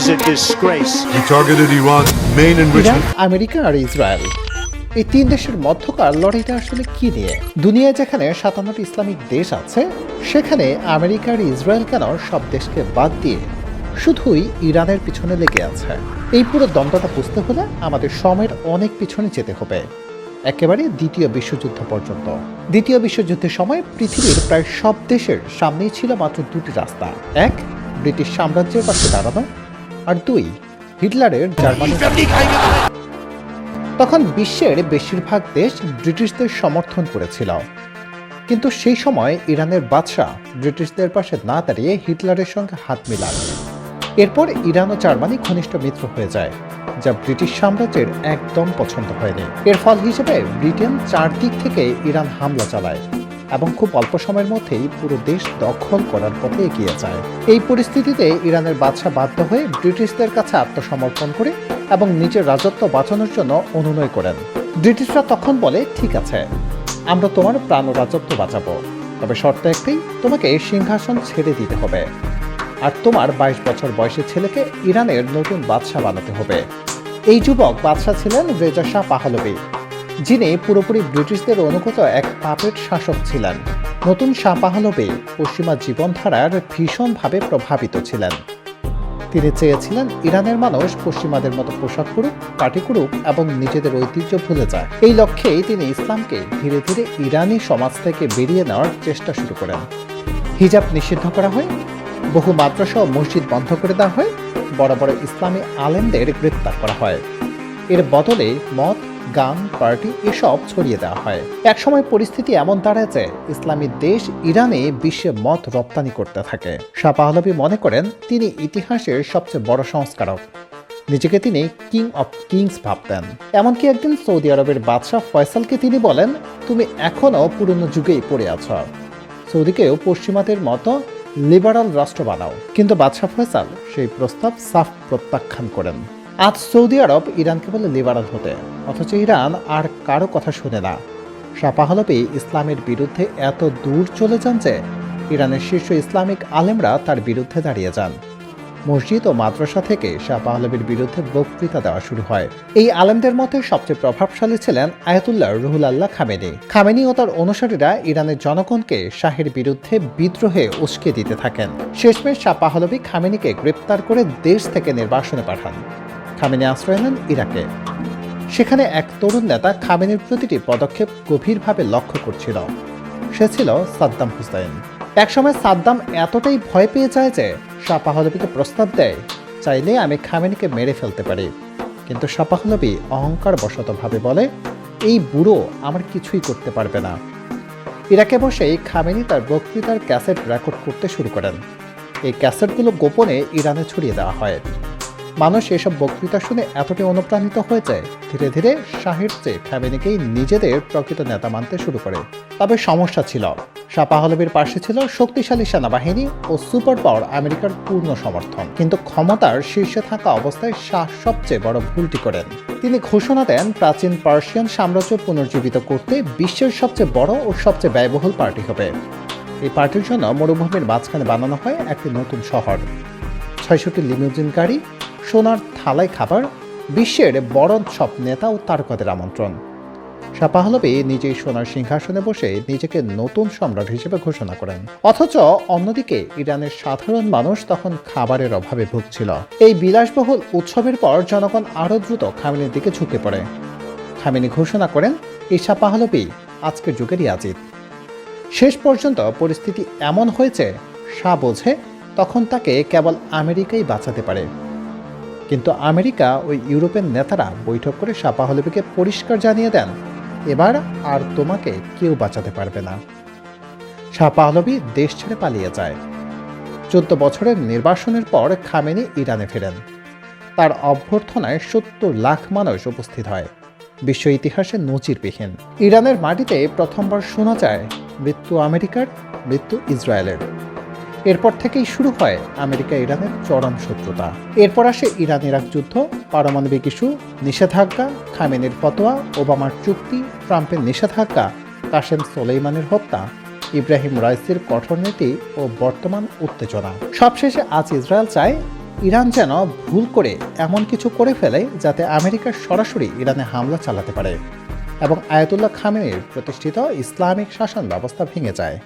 is a disgrace. He targeted Iran's main enrichment. America R Israel. এই তিন দেশের মধ্যকার লড়াইটা আসলে কি নিয়ে? দুনিয়ায় যেখানে সাতান্নটি ইসলামিক দেশ আছে সেখানে আমেরিকা আর ইসরায়েল কেন সব দেশকে বাদ দিয়ে শুধুই ইরানের পিছনে লেগে আছে? এই পুরো দ্বন্দ্বটা বুঝতে হলে আমাদের সময়ের অনেক পিছনে যেতে হবে। একেবারে দ্বিতীয় বিশ্বযুদ্ধ পর্যন্ত। দ্বিতীয় বিশ্বযুদ্ধের সময় পৃথিবীর প্রায় সব দেশের সামনেই ছিল মাত্র দুটি রাস্তা। এক ব্রিটিশ সাম্রাজ্যের পাশে দাঁড়ানো আর দুই, হিটলারের জার্মানি। তখন বিশ্বের বেশিরভাগ দেশ ব্রিটিশদের সমর্থন করেছিল। কিন্তু সেই সময় ইরানের বাদশাহ ব্রিটিশদের পাশে না দাঁড়িয়ে হিটলারের সঙ্গে হাত মিলান। এরপর ইরান ও জার্মানি ঘনিষ্ঠ মিত্র হয়ে যায়, যা ব্রিটিশ সাম্রাজ্যের একদম পছন্দ হয়নি। এর ফল হিসেবে ব্রিটেন চারদিক থেকে ইরান হামলা চালায়। এবং খুব অল্প সময়ের মধ্যেই পুরো দেশ দখল করার পথে এগিয়ে যায়। এই পরিস্থিতিতে ইরানের বাদশাহ বাধ্য হয়ে ব্রিটিশদের কাছে আত্মসমর্পণ করে এবং নিজের রাজত্ব বাঁচানোর জন্য অনুনয় করেন। ব্রিটিশরা তখন বলে, ঠিক আছে, আমরা তোমার প্রাণ রাজত্ব বাঁচাবো। তবে শর্ত একটাই তোমাকে সিংহাসন ছেড়ে দিতে হবে। আর তোমার বাইশ বছর বয়সী ছেলেকে ইরানের নতুন বাদশাহ বানাতে হবে। এই যুবক বাদশাহ ছিলেন রেজা শাহ পাহলবি যিনি পুরোপুরি ব্রিটিশদের অনুগত এক পাপেট শাসক ছিলেন। নতুন শাহ পাহলবি পশ্চিমা জীবনধারার ভীষণভাবে প্রভাবিত ছিলেন। তিনি চেয়েছিলেন ইরানের মানুষ পশ্চিমাদের মতো পোশাক করুক পার্টি করুক এবং নিজেদের ঐতিহ্য ভুলে যায়। এই লক্ষ্যেই তিনি ইসলামকে ধীরে ধীরে ইরানি সমাজ থেকে বেরিয়ে নেওয়ার চেষ্টা শুরু করেন। হিজাব নিষিদ্ধ করা হয়, বহু মাদ্রাসা ও মসজিদ বন্ধ করে দেওয়া হয়, বড় বড় ইসলামী আলেমদের গ্রেপ্তার করা হয়। এর বদলে মদ, গান, পার্টি এসব ছড়িয়ে দেওয়া হয়। একসময় পরিস্থিতি এমন দাঁড়ায় যে ইসলামী দেশ ইরানে বিশ্বে মদ রপ্তানি করতে থাকে। শাহ পাহলবি মনে করেন, তিনি ইতিহাসের সবচেয়ে বড় সংস্কারক। নিজেকে তিনি কিং অফ কিংস ভাবতেন। এমনকি একদিন সৌদি আরবের বাদশাহ ফয়সালকে তিনি বলেন, তুমি এখনও পুরনো যুগেই পড়ে আছো। সৌদিকেও পশ্চিমাদের মতো লিবারাল রাষ্ট্র বানাও। কিন্তু বাদশাহ ফয়সাল সেই প্রস্তাব সাফ প্রত্যাখ্যান করেন। আজ সৌদি আরব ইরানকে বলে লিবারাল হতে, অথচ ইরান আর কারও কথা শুনে না। শাহ পাহলবি ইসলামের বিরুদ্ধে এত দূর চলে যান যে ইরানের শীর্ষ ইসলামিক আলেমরা তার বিরুদ্ধে দাঁড়িয়ে যান। মসজিদ ও মাদ্রাসা থেকে শাহ পাহলবির বিরুদ্ধে বক্তৃতা দেওয়া শুরু হয়। এই আলেমদের মধ্যে সবচেয়ে প্রভাবশালী ছিলেন আয়াতুল্লাহ রুহুল আল্লাহ খামেনি। খামেনি ও তার অনুসারীরা ইরানের জনগণকে শাহের বিরুদ্ধে বিদ্রোহে উস্কে দিতে থাকেন। শেষমেশ শাহ পাহলবি খামেনিকে গ্রেপ্তার করে দেশ থেকে নির্বাসনে পাঠান। খামেনি আশ্রয় নেন ইরাকে। সেখানে এক তরুণ নেতা খামেনির প্রতিটি পদক্ষেপ গভীরভাবে লক্ষ্য করছিল। সে ছিল সাদ্দাম হুসাইন। একসময় সাদ্দাম এতটাই ভয় পেয়ে যায় যে শাহ প্রস্তাব দেয়, চাইলে আমি খামেনিকে মেরে ফেলতে পারি। কিন্তু শাহ পাহলবি অহংকার বশতভাবে বলে, এই বুড়ো আমার কিছুই করতে পারবে না। ইরাকে বসেই খামেনি তার বক্তৃতার ক্যাসেট রেকর্ড করতে শুরু করেন। এই ক্যাসেটগুলো গোপনে ইরানে ছড়িয়ে দেওয়া হয়। মানুষ এসব বক্তৃতা শুনে এতটাই অনুপ্রাণিত হয়ে যায়, ধীরে ধীরে শাহের চেয়ে খামেনিকেই নিজেদের প্রকৃত নেতা মানতে শুরু করে। তবে সমস্যা ছিল। শাহ পাহলবির পাশে ছিল শক্তিশালী সেনাবাহিনী ও সুপার পাওয়ার আমেরিকার পূর্ণ সমর্থন। কিন্তু ক্ষমতার শীর্ষে থাকা অবস্থায় শাহ সবচেয়ে বড় ভুলটি করেন। তিনি ঘোষণা দেন, প্রাচীন পার্সিয়ান সাম্রাজ্য পুনর্জীবিত করতে বিশ্বের সবচেয়ে বড় ও সবচেয়ে ব্যয়বহুল পার্টি হবে। এই পার্টির জন্য মরুভূমির মাঝখানে বানানো হয় একটি নতুন শহর। ছয়শটি লিমুজিন গাড়ি সোনার থালায় খাবার, বিশ্বের বড় সব নেতা ও তারকাদের আমন্ত্রণ। শাহ পাহলবি নিজেই সোনার সিংহাসনে বসে নিজেকে নতুন সম্রাট হিসেবে ঘোষণা করেন। অথচ অন্যদিকে ইরানের সাধারণ মানুষ তখন খাবারের অভাবে ভুগছিল। এই বিলাসবহুল উৎসবের পর জনগণ আরও দ্রুত খামেনির দিকে ঝুঁকে পড়ে। খামেনি ঘোষণা করেন, এই শাহ পাহলবি আজকের যুগের ইয়াজিদ শেষ পর্যন্ত পরিস্থিতি এমন হয়েছে, শাহ বোঝে তখন তাকে কেবল আমেরিকাই বাঁচাতে পারে। কিন্তু আমেরিকা ওই ইউরোপের নেতারা বৈঠক করে শাহ পাহলবিকে পরিষ্কার জানিয়ে দেন, এবার আর তোমাকে কেউ বাঁচাতে পারবে না। শাহ পাহলবি দেশ ছেড়ে পালিয়ে যায়। চোদ্দ বছরের নির্বাসনের পর খামেনি ইরানে ফেরেন। তার অভ্যর্থনায় সত্তর লাখ মানুষ উপস্থিত হয়। বিশ্ব ইতিহাসে নজিরবিহীন। ইরানের মাটিতে প্রথমবার শোনা যায়, মৃত্যু আমেরিকার, মৃত্যু ইসরায়েলের। এরপর থেকেই শুরু হয় আমেরিকা ইরানের চরম শত্রুতা। এরপর আসে ইরান ইরাক যুদ্ধ, পারমাণবিক ইস্যু, নিষেধাজ্ঞা, খামেনের ফতোয়া, ওবামার চুক্তি, ট্রাম্পের নিষেধাজ্ঞা কাশেম সোলেইমানের হত্যা, ইব্রাহিম রাইসির কঠোর নীতি ও বর্তমান উত্তেজনা। সবশেষে আজ ইসরায়েল চায় ইরান যেন ভুল করে এমন কিছু করে ফেলে যাতে আমেরিকা সরাসরি ইরানে হামলা চালাতে পারে এবং আয়াতুল্লাহ খামেনির প্রতিষ্ঠিত ইসলামিক শাসন ব্যবস্থা ভেঙে যায়।